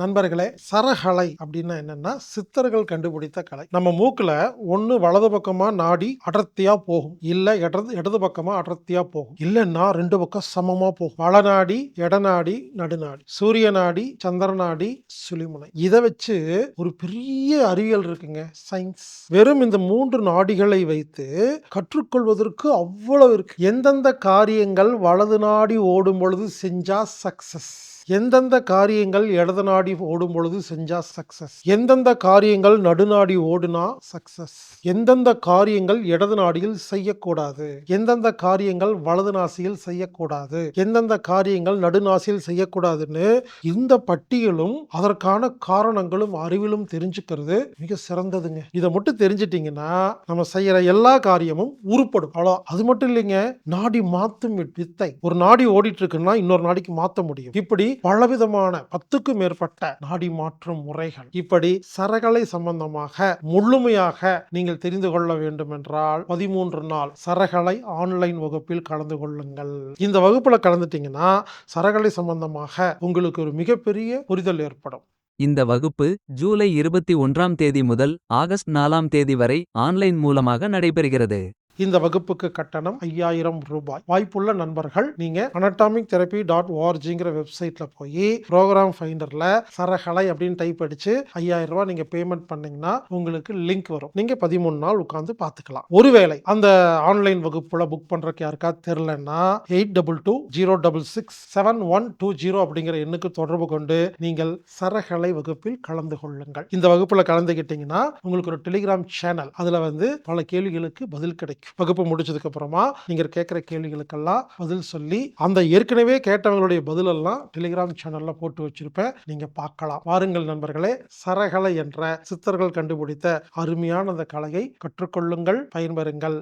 நண்பர்களே சரகலை அப்படின்னா என்னன்னா சித்தர்கள் கண்டுபிடித்த கலை. நம்ம மூக்கில் ஒன்று வலது பக்கமாக நாடி அடர்த்தியாக போகும். இல்லை இடது இடது பக்கமாக அடர்த்தியாக போகும். இல்லைன்னா ரெண்டு பக்கம் சமமாக போகும். வளநாடி இடநாடி நடுநாடி சூரிய நாடி சந்திர நாடி சுழிமுனை. இதை வச்சு ஒரு பெரிய அறிவியல் இருக்குங்க. சயின்ஸ். வெறும் இந்த மூன்று நாடிகளை வைத்து கற்றுக்கொள்வதற்கு அவ்வளவு இருக்கு. எந்தெந்த காரியங்கள் வலது நாடி ஓடும் பொழுது செஞ்சா சக்சஸ் எந்தெந்த காரியங்கள் இடது நாடி ஓடும் பொழுது செஞ்சா சக்சஸ் எந்தெந்த காரியங்கள் நடுநாடி ஓடுனா சக்சஸ் எந்தெந்த காரியங்கள் இடது நாடியில் செய்யக்கூடாது? எந்தெந்த காரியங்கள் வலது நாசியில் செய்யக்கூடாது? எந்தெந்த காரியங்கள் நடுநாசியில் செய்யக்கூடாதுன்னு இந்த பட்டியலும் அதற்கான காரணங்களும் அறிவிலும் தெரிஞ்சுக்கிறது மிக சிறந்ததுங்க. இதை மட்டும் தெரிஞ்சிட்டீங்கன்னா நம்ம செய்யற எல்லா காரியமும் உருப்படும். அவ்வளோ. அது மட்டும் இல்லைங்க நாடி மாத்தும் வித்தை. ஒரு நாடி ஓடிட்டு இருக்குன்னா இன்னொரு நாடிக்கு மாற்ற முடியும். இப்படி பலவிதமான பத்துக்கும் மேற்பட்ட நாடி மாற்றும் முறைகள். இப்படி சரகலை சம்பந்தமாக முழுமையாக நீங்கள் தெரிந்து கொள்ள வேண்டும் என்றால் பதிமூன்று நாள் சரகலை ஆன்லைன் வகுப்பில் கலந்து கொள்ளுங்கள். இந்த வகுப்புல கலந்துட்டீங்கன்னா சரகலை சம்பந்தமாக உங்களுக்கு ஒரு மிகப்பெரிய புரிதல் ஏற்படும். இந்த வகுப்பு ஜூலை இருபத்தி ஒன்றாம் தேதி முதல் ஆகஸ்ட் நாலாம் தேதி வரை ஆன்லைன் மூலமாக நடைபெறுகிறது. இந்த வகுப்புக்கு கட்டணம் ஐயாயிரம் ரூபாய். வாய்ப்புள்ள நண்பர்கள் நீங்க அனட்டாமிக் தெரப்பி டாட் ஓஆர்ஜிங்கிற வெப்சைட்ல போய் ப்ரோக்ராம் ஃபைண்டர்ல சரகலை அப்படின்னு டைப் அடிச்சு ஐயாயிரம் ரூபாய் நீங்க பேமெண்ட் பண்ணீங்கன்னா உங்களுக்கு லிங்க் வரும். நீங்க பதிமூணு நாள் உட்காந்து பார்த்துக்கலாம். ஒருவேளை அந்த ஆன்லைன் வகுப்புல புக் பண்றதுக்கு யாருக்காவது தெரிலன்னா eight double two zero double six seven one two zero அப்படிங்கிற எண்ணுக்கு தொடர்பு கொண்டு நீங்கள் சரகலை வகுப்பில் கலந்து கொள்ளுங்கள். இந்த வகுப்புல கலந்துகிட்டீங்கன்னா உங்களுக்கு ஒரு டெலிகிராம் சேனல் அதுல வந்து பல கேள்விகளுக்கு பதில் கிடைக்கும். வகுப்பு முடிச்சதுக்கு அப்புறமா நீங்க கேட்குற கேள்விகளுக்கெல்லாம் பதில் சொல்லி அந்த ஏற்கனவே கேட்டவங்களுடைய பதிலெல்லாம் டெலிகிராம் சேனல்ல போட்டு வச்சிருப்பேன். நீங்க பார்க்கலாம். வாருங்கள் நண்பர்களே சரகலை என்ற சித்தர்கள் கண்டுபிடித்த அருமையான அந்த கலையை கற்றுக்கொள்ளுங்கள் பயன்பெறுங்கள்.